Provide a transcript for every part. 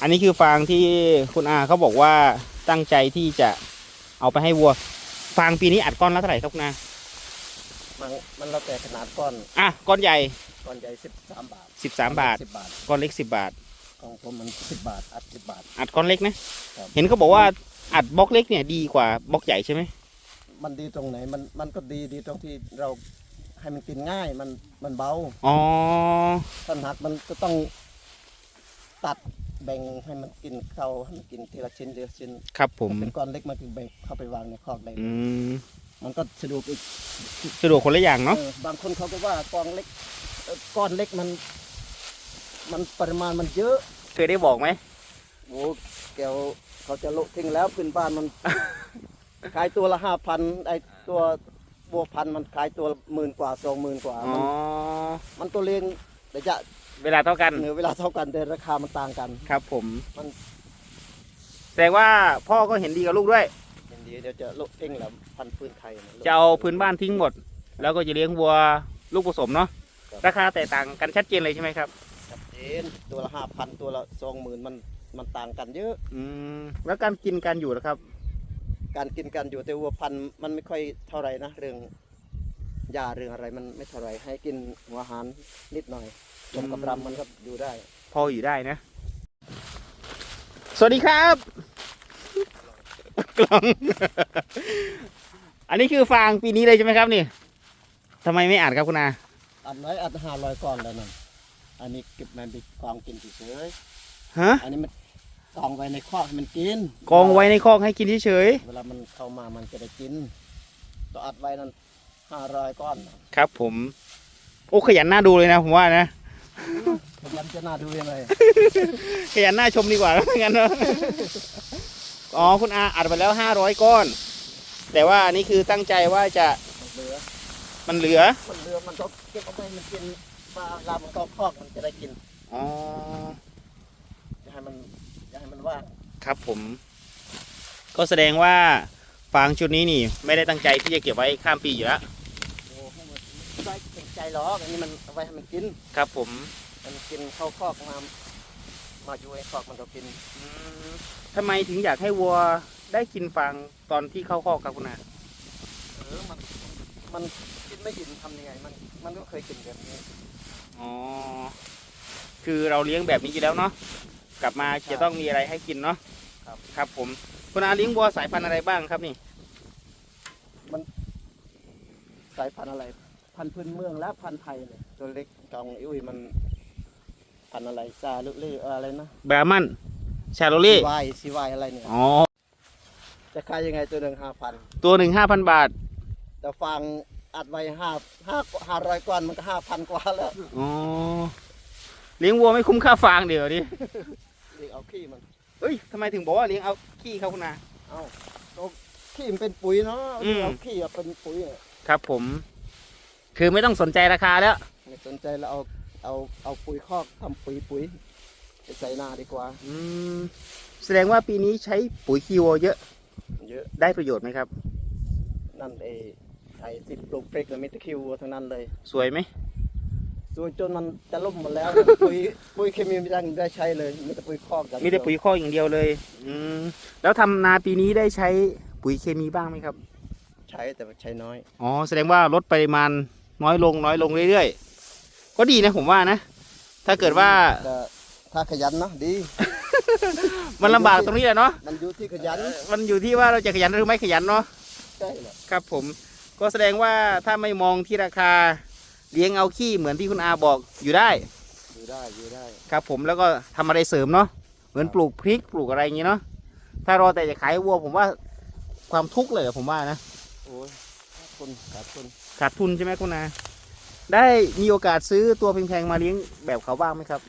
อันนี้คือฟางที่คุณอาเขาบอกว่าตั้งใจที่จะเอาไปให้วัว ฟางปีนี้อัดก้อนละเท่าไหร่ครับคุณอามันมันแล้วแต่ขนาดก้อนอะก้อนใหญ่ก้อนใหญ่สิบสามบาทสิบสามบาทสิบบาทก้อนเล็กสิบบาทของผมมันสิบบาทอัดสิบบาท อัดก้อนเล็กนะครับเห็นเขาบอกว่าอัดบล็อกเล็กเนี่ยดีกว่าบล็อกใหญ่ใช่ไหมมันดีตรงไหนมันมันก็ดีดีตรงที่เราให้มันกินง่ายมันมันเบาอ๋อถ้าหนักมันก็ต้องตัด แบ่งให้มันกินเข้าให้มันกินทีละชิ้นทีละชิ้นครับผม ถ้าเป็นก้อนเล็กมันคือแบ่งเข้าไปวางในคอกได้อืมมันก็สะดวกอีกสะดวกคนละอย่างเนาะ เออบางคนเขาก็ว่ากองเล็กเอ่อก้อนเล็กมัน มันปริมาณมันเยอะเคยได้บอกไหม โอ้แกวเขาจะโละทิ้งแล้วพื้นบ้านมัน ขายตัวละห้าพันไอตัวบัวพันธุ์มันขายตัวหมื่นกว่าสองหมื่นกว่าอ๋อ มันมันตัวเลี้ยงระยะ เวลาเท่ากันเหนือเวลาเท่ากันแต่ราคามันต่างกัน ครับ ผมมันแสดงว่าพ่อก็เห็นดีกับลูกด้วยเห็นดีเดี๋ยวจะโละทิ้งแล้วพันธุ์พื้นไทยนจะเอาพื้นบ้านทิ้งหมด แล้วก็จะเลี้ยงวัวลูกผสมเนาะราคาแตกต่างกันชัดเจนเลยใช่ไหมครับชัดเจนตัวละห้าพันตัวละสองหมื่นมันมันต่างกันเยอะ อืมแล้วการกินการอยู่นะครับ การกินกันอยู่แต่วัวพันธุ์มันไม่ค่อยเท่าไหรนะเรื่องยาเรื่องอะไรมันไม่เท่าไหรให้กินหัวอาหารนิดหน่อย จมกับรำมันก็อยู่ได้ พออยู่ได้นะ สวัสดีครับกล้อง อันนี้คือฟางปีนี้เลยใช่ไหมครับนี่ทำไมไม่อัดครับคุณอาอันไว้อัดห้าร้อยก้อนแล้วนั่นอันนี้เก็บมันไปกองกินเฉยฮะๆอันนี้มันกองไว้ในคอกให้มันกินกองไว้ในคอกให้กินเฉยเวลามันเข้ามามันจะได้กินตัวอัดไว้นั่นห้าร้อยก้อน ๆครับ ผม โอ้ขยันหน้าดูเลยนะผมว่านะ พยายามจะน่าดูยังไงขยันหน้าชมดีกว่าไม่งั้นเนอะอ๋อคุณอาอัดไปแล้วห้าร้อยก้อน แต่ว่าอันนี้คือตั้งใจว่าจะมันเหลือ มันเหลือ มันเหลือมันก็เก็บเอาไว้มันกินปลาลามันก็คอกมันจะได้กินอ๋ออย่าให้มันอย่าให้มันว่างครับผม ก็แสดงว่าฟางชุดนี้นี่ ไม่ได้ตั้งใจที่จะเก็บไว้ข้ามปีอยู่แล้ว โอ้ให้มันไม่ได้เกรงใจ หรอกอันนี้มันเอาไว้ให้มันกินครับผมมันกินเข้าคอกมามาอยู่ในคอกมันก็กินอืมทำไมถึงอยากให้วัวได้กินฟางตอนที่เข้าคอกครับคุณอาเออมันมันกินไม่กินทำยังไง มันมันก็เคยกินแบบนี้อ๋อคือเราเลี้ยงแบบนี้อยู่แล้วเนาะกลับมาจะต้องมีอะไรให้กินเนาะครับครับผมคุณอาเลี้ยงวัวสายพันธุ์อะไรบ้างครับนี่สายพันธุ์อะไร พันธุ์พื้นเมืองและพันธุ์ไทยเนี่ยตัวเล็กกองอุ้ยมันพันธุ์อะไรซาลุลี่เอ่ออะไรนะบรามันชาโลเล่วายซีวายอะไรเนี่ยอ๋อจะขายยังไงตัวหนึ่งห้าพันตัวหนึ่งห้าพันบาทแต่ฟังอัดไว้ห้าห้าห้าร้อยกว่ามันก็ห้าพันกว่าแล้วอ๋อเลี้ยงวัวไม่คุ้มค่าฟางเดี๋ยวดิเรียกเอาขี้มันเอ้ยทำไมถึงบอกว่าเลี้ยงเอาขี้ครับคุณอาเอาเอาขี้มันเป็นปุ๋ยเนาะอืม เอาขี้เอาเป็นปุ๋ยอะครับผม คือไม่ต้องสนใจราคาแล้ว ไม่สนใจแล้วเอาเอาเอาปุ๋ยคอกทำปุ๋ยปุ๋ยไปใส่นาดีกว่า อืมแสดงว่าปีนี้ใช้ปุ๋ยคีโวเยอะเยอะได้ประโยชน์ไหมครับ นั่นเอไอ้สิบปลูกเปรกกับมิตรคิวทั้งนั้นเลยสวยไหมส่วนจนมันจะล่มหมดแล้ว ปุ๋ยปุ๋ยเคมีไม่ได้ได้ใช้เลยมีแต่ปุ๋ยคอกกันมีแต่ปุ๋ยคอกอย่างเดียวเลย อืมแล้วทำนาปีนี้ได้ใช้ปุ๋ยเคมีบ้างไหมครับ ใช้แต่ใช้น้อย อ๋อแสดงว่าลดปริมาณ น้อยลงน้อยลงเรื่อยๆ ก็ดีนะผมว่านะ ถ้าเกิดว่าแต่ถ้าขยันเนาะดี มันลำบากตรงนี้แหละเนาะ มันอยู่ที่ขยัน มันอยู่ที่ว่าเราจะขยันหรือไม่ขยันเนาะ ใช่แหละครับผม ก็แสดงว่าถ้าไม่มองที่ราคาเลี้ยงเอาขี้เหมือนที่คุณอาบอกอยู่ได้ อยู่ได้อยู่ได้ ครับผมแล้วก็ทำอะไรเสริมเนาะ เหมือนปลูกพริกปลูกอะไรอย่างงี้เนาะ ถ้ารอแต่จะขายวัวผมว่าความทุกข์เลยอะผมว่านะ โอ้ยขาดทุนขาดทุน ขาดทุนใช่ไหมคุณอาได้มีโอกาสซื้อตัวแพงๆมาเลี้ยงแบบเขาบ้างไหมครับ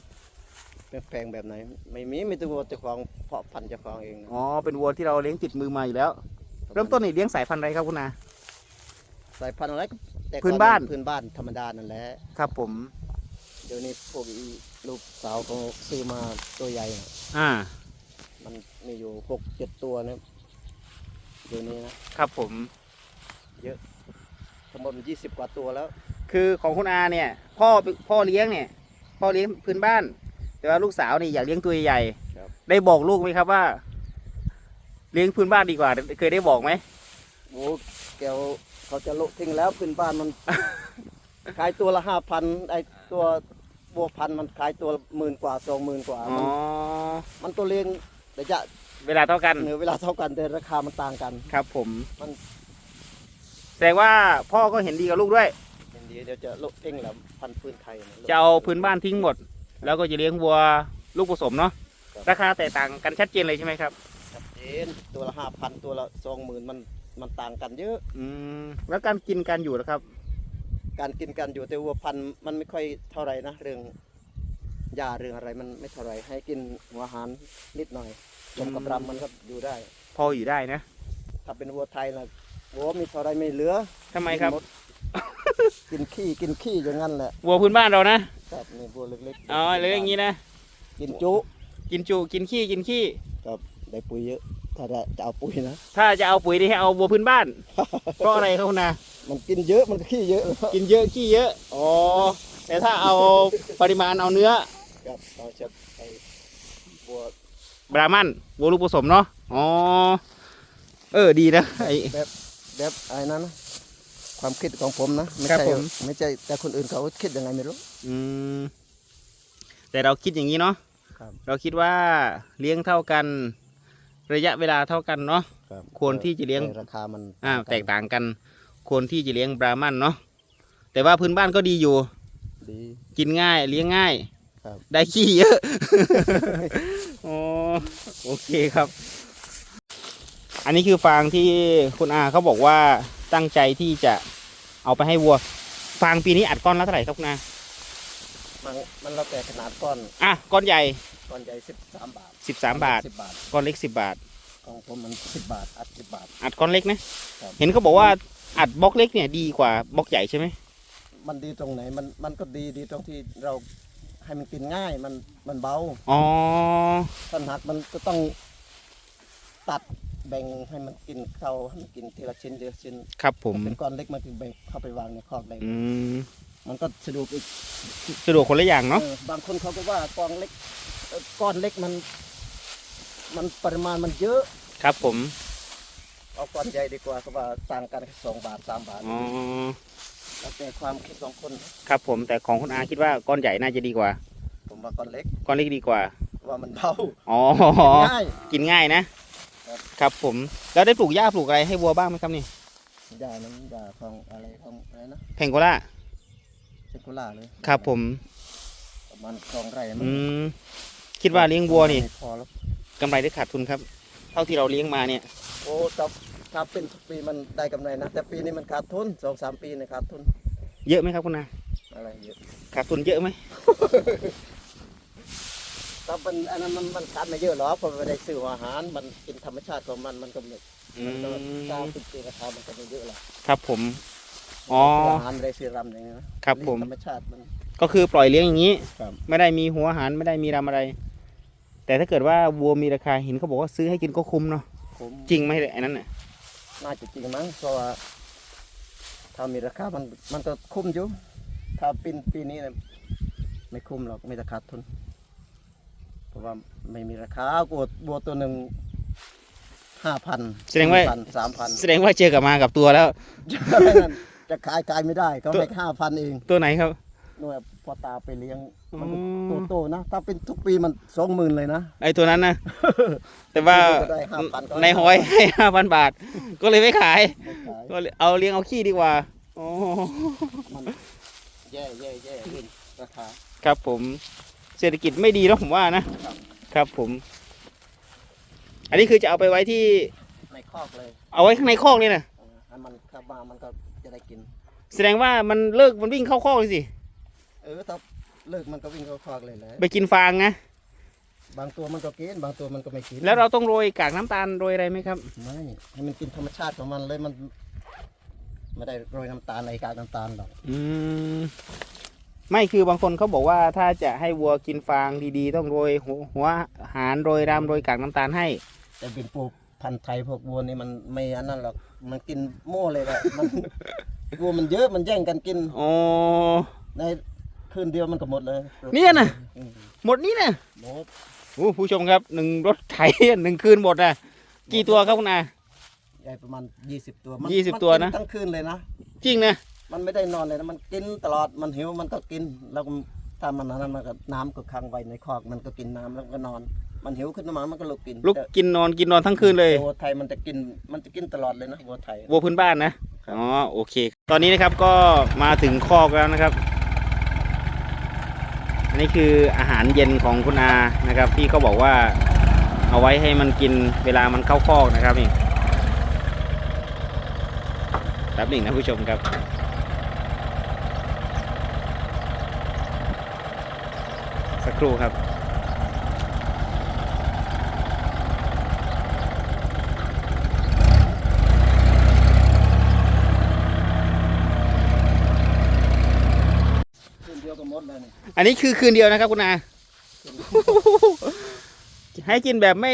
แพงแบบไหน ไม่มีมีแตัวเจ้าของเพาะพันธุ์เจ้าของเองนะอ๋อเป็นวัวที่เราเลี้ยงติดมือมาอยู่แล้ว เริ่มต้นนี่เลี้ยงสายพันธุ์อะไรครับคุณอาสายพันธุ์อะไรก็แต่ก่อพื้นบ้าน พื้นบ้านธรรมดานั่นแหละครับผม เดี๋ยวนี้พวกอีลูกสาวเขาซื้อมาตัวใหญ่น่ะอ่า มันมีอยู่หกเจ็ดตัวนะเดี๋ยวนี้นะครับผม ทั้งหมดยี่สิบกว่าตัวแล้ว คือของคุณอาเนี่ย พ่อพ่อเลี้ยงเนี่ย พ่อเลี้ยงพื้นบ้าน แต่ว่าลูกสาวนี่อยากเลี้ยงตัวใหญ่ครับได้บอกลูกไหมครับว่า เลี้ยงพื้นบ้านดีกว่า เคยได้บอกไหมโอ้แกวเขาจะโละทิ้งแล้วพื้นบ้านมัน ขายตัวละห้าพันไอตัวบัวพันธุ์มันขายตัวหมื่นกว่าสองหมื่นกว่าอ๋อมันมันตัวเลี้ยงระยะเวลาเท่ากันเหนือเวลาเท่ากันแต่ราคามันต่างกัน ครับผมมัน แสดงว่าพ่อก็เห็นดีกับลูกด้วยเห็นดีเดี๋ยวจะโละทิ้งแล้วพันธุ์พื้นไทยนี่จะเอาพื้นบ้านทิ้งหมด แล้วก็จะเลี้ยงวัวลูกผสมเนาะครับราคาแตกต่างกันชัดเจนเลยใช่ไหมครับชัดเจนตัวละห้าพันตัวละสองหมื่นมันมันต่างกันเยอะ อืมแล้วการกินการอยู่นะครับ การกินกันอยู่แต่วัวพันธุ์มันไม่ค่อยเท่าไหรนะเรื่องยาเรื่องอะไรมันไม่เท่าไหรให้กินหัวอาหารนิดหน่อยชมกับอืมรำมันก็อยู่ได้ พออยู่ได้นะ ถ้าเป็นวัวไทยนะ วัวมีเท่าไรไม่เหลือทำไมครับกินหดกินขี้กินขี้อย่างนั้นแหละวัวพื้นบ้านเรานะ ครับนี่วัวเล็กๆอ๋อเลยอย่างนี้นะ กินจุกินจุ กินขี้ กินขี้ ครับได้ปุ๋ยเยอะ ถ้าได้จะเอาปุ๋ยนะ ถ้าจะเอาปุ๋ยนี่ให้เอาวัวพื้นบ้าน เพราะอะไรครับคุณนามันกินเยอะมันก็ขี้เยอะกินเยอะขี้เยอะ อ๋อ แต่ถ้าเอาปริมาณเอาเนื้อ ครับเราจะไอ้วัวบรามันวัวลูกผสมเนาะ อ๋อ เออ ดีนะไอแบบ แบบไอ้นั้นนะความคิดของผมนะไม่ครับใช่ผม ไม่ใช่แต่คนอื่นเขาคิดยังไงไม่รู้ อืมแต่เราคิดอย่างนี้เนาะครับ เราคิดว่าเลี้ยงเท่ากัน ระยะเวลาเท่ากันเนาะครับควรที่จะเลี้ยงราคามันอ่า แตกต่างกัน ควรที่จะเลี้ยงบรามันเนาะแต่ว่าพื้นบ้านก็ดีอยู่ ดี กินง่าย เลี้ยงง่าย ครับ ได้ขี้เยอะ อ๋อโอเคครับ อันนี้คือฟางที่คุณอาเขาบอกว่าตั้งใจที่จะเอาไปให้วัว ฟางปีนี้อัดก้อนละเท่าไหร่ครับคุณอามันมันแล้วแต่ขนาดก้อนอะก้อนใหญ่ก้อนใหญ่สิบสามบาทสิบสามบาทสิบบาทก้อนเล็กสิบบาทของผมมันสิบบาทอัดสิบบาท อัดก้อนเล็กนะ ครับ เห็นเขาบอกว่าอัดบล็อกเล็กเนี่ยดีกว่าบล็อกใหญ่ใช่ไหมมันดีตรงไหนมันมันก็ดีดีตรงที่เราให้มันกินง่ายมันมันเบาอ๋อถ้าหนักมันก็ต้องตัด แบ่งให้มันกินเข้าให้มันกินทีละชิ้นทีละชิ้นครับผมถ้าเป็นก้อนเล็กมันคือแบ่งเข้าไปวางในคอกได้อืมมันก็สะดวกอีกสะดวกคนละอย่างเนาะเออบางคนเขาก็ว่ากองเล็กเอ่อก้อนเล็กมัน มันปริมาณมันเยอะ ครับผมเอาก้อนใหญ่ดีกว่าเขาว่าต่างกันแค่สองบาทสามบาทอ๋อแล้วแต่ความคิดของคน ครับผมแต่ของคุณอาคิดว่าก้อนใหญ่น่าจะดีกว่า ผมว่าก้อนเล็กก้อนเล็กดีกว่าว่ามันเบาอ๋อง่ายกินง่ายนะ ครับครับผมแล้วได้ปลูกหญ้าปลูกอะไรให้วัวบ้างไหมครับนี่ยานั้นยาของอะไรของอะไรนะแพงโกล่าเซกุล่าเลยครับผมประมาณสองไร่มัอืมคิดว่าเลี้ยงวัวนี่ไม่พอแล้วกำไรหรือขาดทุนครับ เท่าที่เราเลี้ยงมาเนี่ย โอ้ถ้าถ้าเป็นทุกปีมันได้กำไรนะแต่ปีนี้มันขาดทุนสองสามปีเนี่ยขาดทุน เยอะไหมครับคุณอาอะไรเยอะขาดทุนเยอะไหม ถ้าเป็นอันนั้นมันมันขาดไม่เยอะหรอกเพราะไม่ได้ซื้ออาหารมันกินธรรมชาติของมันมันก็ไม่อืมันก็มเก้าสิบปีราคามันก็ไม่เยอะหรอกครับผม อ๋อ อาหารไม่ได้ซื้อรำอย่างนี้นะครับผม ธรรมชาติมัน ก็คือปล่อยเลี้ยงอย่างนี้ ครับ ไม่ได้มีหัวอาหารไม่ได้มีรำอะไร แต่ถ้าเกิดว่าวัวมีราคาเห็นเขาบอกว่าซื้อให้กินก็คุ้มเนาะผมจริงไหมไอ้นั้นน่ะน่าจะจริงมั้งเพราะว่าถ้ามีราคามันมันก็คุ้มอยู่ถ้าปีปีนี้เนี่ยไม่คุ้มหรอกไม่จะขาดทุนเพ ราะว่าไม่มีราคาบัวบัวตัวหนึ่งห้าพันแสดงว่า สามพันแสดงว่าเจอกับมากับตัวแล้ว จะขายขายไม่ได้เขาให้ห้าพันเองตัวไหนครับ หน่วยพอตาไปเลี้ยงอ๋อมันก็โตๆนะถ้าเป็นทุกปีมันสองหมื่นเลยนะ ไอ้ตัวนั้นนะ แต่ว่าก็ได้5,000ก็ในหอยให้ห้าพันบาท ก็เลยไม่ขาย ไม่ขายก็เลยเอาเลี้ยงเอาขี้ดีกว่าอ๋อมันแย่แย่แย่ขึ้นราคาครับผม เศรษฐกิจไม่ดีเนอะผมว่านะครับ ครับผม อันนี้คือจะเอาไปไว้ที่ ในคอกเลยเอาไว้ข้างในคอกนี่นะเออให้มันเข้ามามันก็จะได้กิน แสดงว่ามันเลิกมันวิ่งเข้าคอกเลยสิ เออถ้าเลิกมันก็วิ่งเข้าคอกเลยแหละไปกินฟางนะ บางตัวมันก็กิน บางตัวมันก็ไม่กินแล้วเราต้องโรยกากน้ำตาลโรยอะไรไหมครับ ไม่ให้มันกินธรรมชาติของมันเลยมันไม่ได้โรยน้ำตาลในกากน้ำตาลหรอก อืม ไม่คือบางคนเขาบอกว่าถ้าจะให้วัวกินฟางดีๆ ต้องโรยหัวหัวอาหารโรยรำโรยกากน้ำตาลให้ แต่เป็นปลูกพันธุ์ไทยพวกวัวนี่มันไม่อันนั้นหรอกมันกินโม่เลยแหละมัน วัวมันเยอะมันแย่งกันกินอ๋อในคืนเดียวมันก็หมดเลยเนี่ยนะอืมหมดนี้นะหมดโอ้ผู้ชมครับหนึ่งรถไถ หนึ่งคืนหมดนะกี่ตัวครับคุณอา ใหญ่ประมาณ 20 ตัวมัยี่สิบมัตัวนะ กิทั้งคืนเลยนะจริงนะ มันไม่ได้นอนเลยนะมันกินตลอดมันหิวมันก็กิน แล้วก็ถ้ามันนั้นมันก็น้ำก็ค้างไว้ในคอกมันก็กินน้ำแล้วก็นอน มันหิวขึ้นมามันก็ลุกกินลุกแต่กินนอนกินนอนทั้งคืนเลย วัวไทยมันจะกินมันจะกินตลอดเลยนะวัวไทย วัวพื้นบ้านนะครับอ๋อ โอเค ตอนนี้นะครับก็มาถึงคอกแล้วนะครับ อันนี้คืออาหารเย็นของคุณอานะครับที่เขาบอกว่าเอาไว้ให้มันกินเวลามันเข้าคอกนะครับนี่แป๊บหนึ่งนะผู้ชมครับ สักครู่ครับคืนเดียวก็หมดเลยนี่อันนี้คือคืนเดียวนะครับคุณอา ให้กินแบบไม่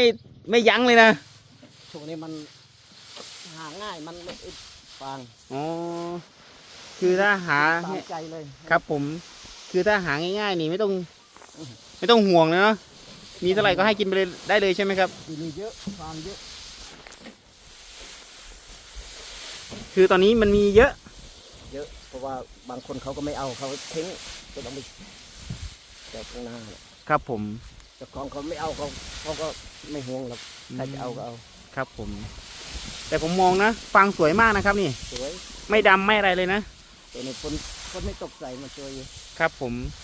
ไม่ยั้งเลยนะช่วงนี้มันหาง่ายมันไม่อึดฟาง อ๋อ คือถ้าหาตามใจเลย ครับผม คือถ้าหาง่ายๆนี่ไม่ต้อง ไม่ต้องห่วงเลยเนาะมีเท่าไหร่ก็ให้กินไปเลยได้เลยใช่ไหมครับปีนี้เยอะฟางเยอะ คือตอนนี้มันมีเยอะ เยอะเพราะว่าบางคนเขาก็ไม่เอาเขาทิ้งก็ต้องไปแต่ข้างหน้าเนี่ยครับผม เจ้าของเขาไม่เอาเขาเขาก็ไม่ห่วงหรอกใครจะเอาก็เอาครับผม แต่ผมมองนะฟางสวยมากนะครับนี่ สวยไม่ดำไม่อะไรเลยนะตัวนี้คนคนไม่ตกใจมันสวยอยู่ครับผมแส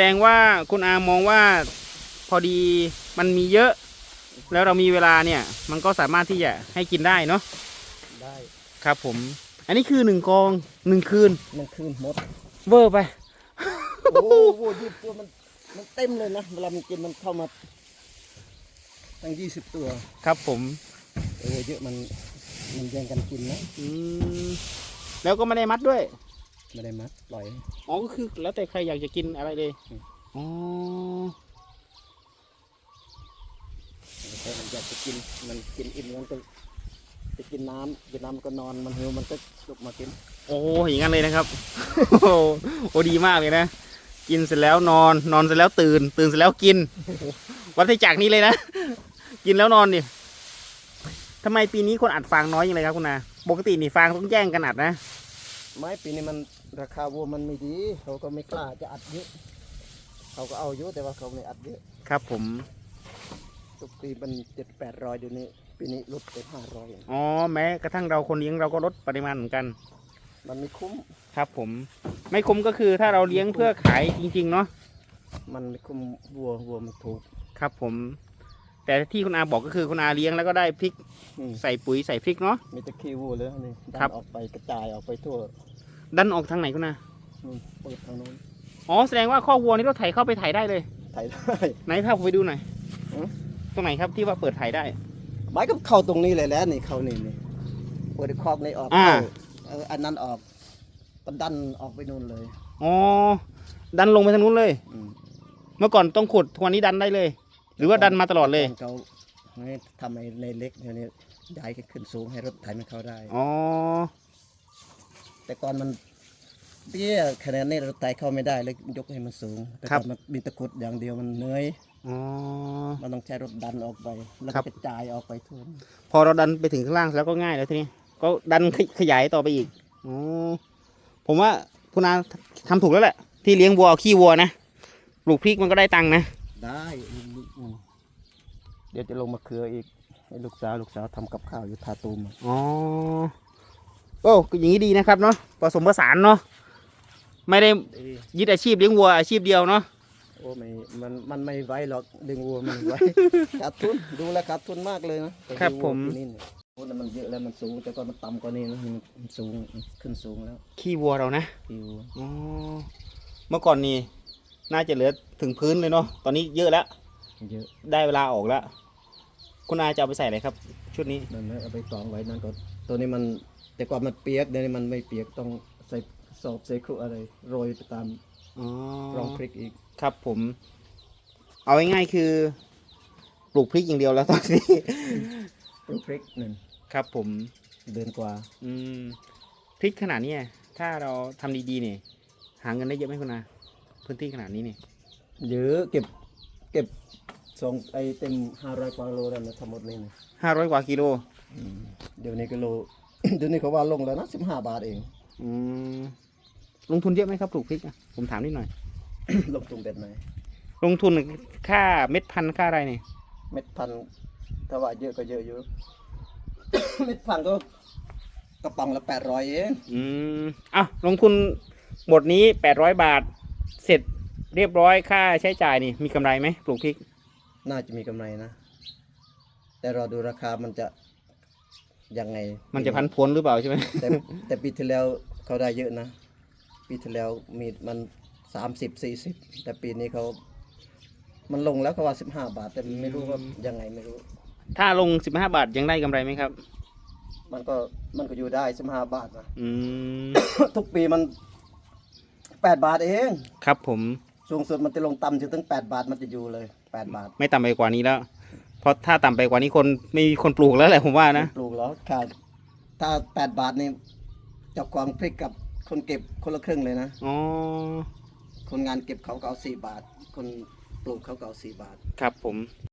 ดงว่าคุณอามองว่าพอดีมันมีเยอะ แล้วเรามีเวลาเนี่ย มันก็สามารถที่จะให้กินได้เนาะได้ครับผม อันนี้คือหนึ่งกองหนึ่งคืนมันคืนหมด เวอร์ไป โอ้โหยี่สิบตัวมันมันเต็มเลยนะเวลามันกินมันเข้ามาตั้งยี่สิบตัว ครับผมโอ้เยอะมันมันแย่งกันกินนะอืมแล้วก็ไม่ได้มัดด้วย ไม่ได้มัดปล่อยอ๋อก็คือ แล้วแต่ใครอยากจะกินอะไรเลยอ๋อแต่มันอยากจะกินมันกินอิ่มมันก็จะกินน้ำกินน้ำมันก็นอนมันหิวมันก็ลุกมากิน โอ้อย่างนั้นเลยนะครับโอ้โหโอ้ดีมากเลยนะกินเสร็จแล้วนอน นอนเสร็จแล้วตื่น ตื่นเสร็จแล้วกินวัฏจักรนี้เลยนะกินแล้วนอนดิทำไมปีนี้คนอัดฟางน้อยอย่างไรครับคุณนาปกตินี่ฟางต้องแย่งกันอัดนะ ไม้ปีนี้มัน ราคาวัวมันไม่ดีเขาก็ไม่กล้าจะอัดเยอะเขาก็เอาเยอะแต่ว่าเขาไม่อัดเยอะครับผมทุกปีมันเจ็ดแปดร้อยเดี๋ยวนี้ปีนี้ลดไปห้าร้อยอ๋อแม้กระทั่งเราคนเลี้ยงเราก็ลดปริมาณเหมือนกัน มันไม่คุ้มครับผม ไม่คุ้มก็คือถ้าเราเลี้ยงเพื่อขายจริง ๆ เนาะมันไม่คุ้มวัววัวมันถูกครับผม แต่ที่คุณอาบอกก็คือคุณอาเลี้ยงแล้วก็ได้พริกอืมใส่ปุ๋ยใส่พริกเนาะ มีแต่ขี้วัวเลยนี่ดัครับนออกไปกระจายออกไปทั่ว ดันออกทางไหนคุณอานู่นเปิดทางโน้นอ๋อแสดงว่าข้อกวัวนี่เราไถเข้าไปไถได้เลย ไถได้ ไหนพาผมไปดูหน่อยอืม ตรงไหนครับที่ว่าเปิดไถได้ ไม้ก็เข้าตรงนี้เลยแหล้วนี่เข้านี่นี่เปิดคอกนี่ออกอ่า เข้าเอออันนั้นออกก็ดันออกไปนู่นเลย อ๋อดันลงไปทางนู้นเลย อืมเมื่อก่อนต้องขุดทวนนี้ดันได้เลย หรือว่าดันมาตลอดเลยเขาให้ทำไอ้ในเล็กเดี๋ยวนี้ย้ายขึ้นสูงให้รถไถมันเข้าได้ อ๋อ แต่ก่อนมันเตี้ยขนาดนี้รถไถเข้าไม่ได้เลยยกให้มันสูงแต่ก่อนมันมีตะกรุดอย่างเดียวมันเหนื่อยอ๋อ มันต้องใช้รถดันออกไปแล้วครัก็บกระจายออกไปทั่วพอเราดันไปถึงข้างล่างแล้วก็ง่ายแล้วทีนี้ ก็ดันขยขยายต่อไปอีกอ๋อผมว่าคุณอาทำถูกแล้วแหละที่เลี้ยงวัวเอาขี้วัวนะปลูกพริกมันก็ได้ตังค์นะ ได้อืมเดี๋ยวจะลงมาเครืออีกให้ลูกสาวลูกสาวทำกับข้าวอยู่ทาตูมอะอ๋อ โอ้ก็อย่างนี้ดีนะครับเนาะผสมผสานเนาะไม่ได้ยึดอาชีพเลี้ยงวัวอาชีพเดียวเนาะโอ้ไม่มันมันไม่ไหวหรอกดึงวัวมันไม่ไหวขาดทุนดูแลขาดทุนมากเลยนะครับผมวัวปีนี้เนี่ยโอ้แต่มันเยอะแล้วมันสูงแต่ก่อนมันต่ำกว่านี้นะมันสูงขึ้นสูงแล้วขี้วัวเรานะผิวอ๋อเมื่อก่อนนี่น่าจะเหลือถึงพื้นเลยเนาะตอนนี้เยอะแล้วเยอะได้เวลาออกแล้วคุณอาจะเอาไปใส่อะไรครับ ชุดนี้นั่นแหละเอาไปกองไว้นั่นก็ตัวนี้มัน แต่ก่อนมันเปียกเดี๋ยวนี้มันไม่เปียกต้องใส่สอบใส่ครุอะไรโรยไปตามอ๋อรองพริกอีก ครับผม เอาง่ายๆคือปลูกพริกอย่างเดียวแล้วตอนนี้ ปลูกพริกหนึ่งครับผม เดือนกว่า อืมพริกขนาดเนี้ยถ้าเราทำดีๆเนี่ยหาเงินได้เยอะไหมคุณอาพื้นที่ขนาดนี้เนี่ยเยอะเก็บเก็บสองไอเต็มห้าร้อยกว่าโลแล้วนะทั้งหมดนี่นะห้าร้อยกว่ากิโล เดี๋ยวนี้กิโล เดี๋ยวนี้เขาว่าลงแล้วนะสิบห้าบาทเอง อืมลงทุนเยอะไหมครับปลูกพริกอะผมถามนิดหน่อย ลงทุนแบบไหน ลงทุนค่าเม็ดพันธุ์ค่าอะไรเนี่ยเม็ดพันธุ์ถ้าว่าเยอะก็เยอะอยู่ เม็ดพันธุ์ก็กระป๋องละแปดร้อยเองอืมอะลงทุนหมดนี้แปดร้อยบาท เสร็จเรียบร้อยค่าใช้จ่ายนี่ มีกำไรไหมปลูกพริก น่าจะมีกำไรนะ แต่เราดูราคามันจะ ยังไงมันจะพันผลหรือเปล่าใช่ไหมแต่แต่ปีที่แล้วเขาได้เยอะนะ ปีที่แล้วมีมันสามสิบสี่สิบแต่ปีนี้เขา มันลงแล้วเขาว่าสิบห้าบาท แต่ไม่รู้ว่ายังไงไม่รู้ ถ้าลงสิบห้าบาทยังได้กำไรไหมครับ มันก็มันก็อยู่ได้สิบห้าบาทนะอืม ทุกปีมันแปดบาทเองครับผม สูงสุดมันจะลงต่ำถึงถึงแปดบาทมันจะอยู่เลยแปดบาท ไม่ต่ำไปกว่านี้แล้ว เพราะถ้าต่ำไปกว่านี้คนไม่มีคนปลูกแล้วแหละผมว่านะ ปลูกแล้วค่ะถ้าแปดบาทนี่เจ้าของพริกกับคนเก็บคนละครึ่งเลยนะ อ๋อ คนงานเก็บเขาก็เอาสี่บาท คนปลูกเขาก็เอาสี่บาท ครับผม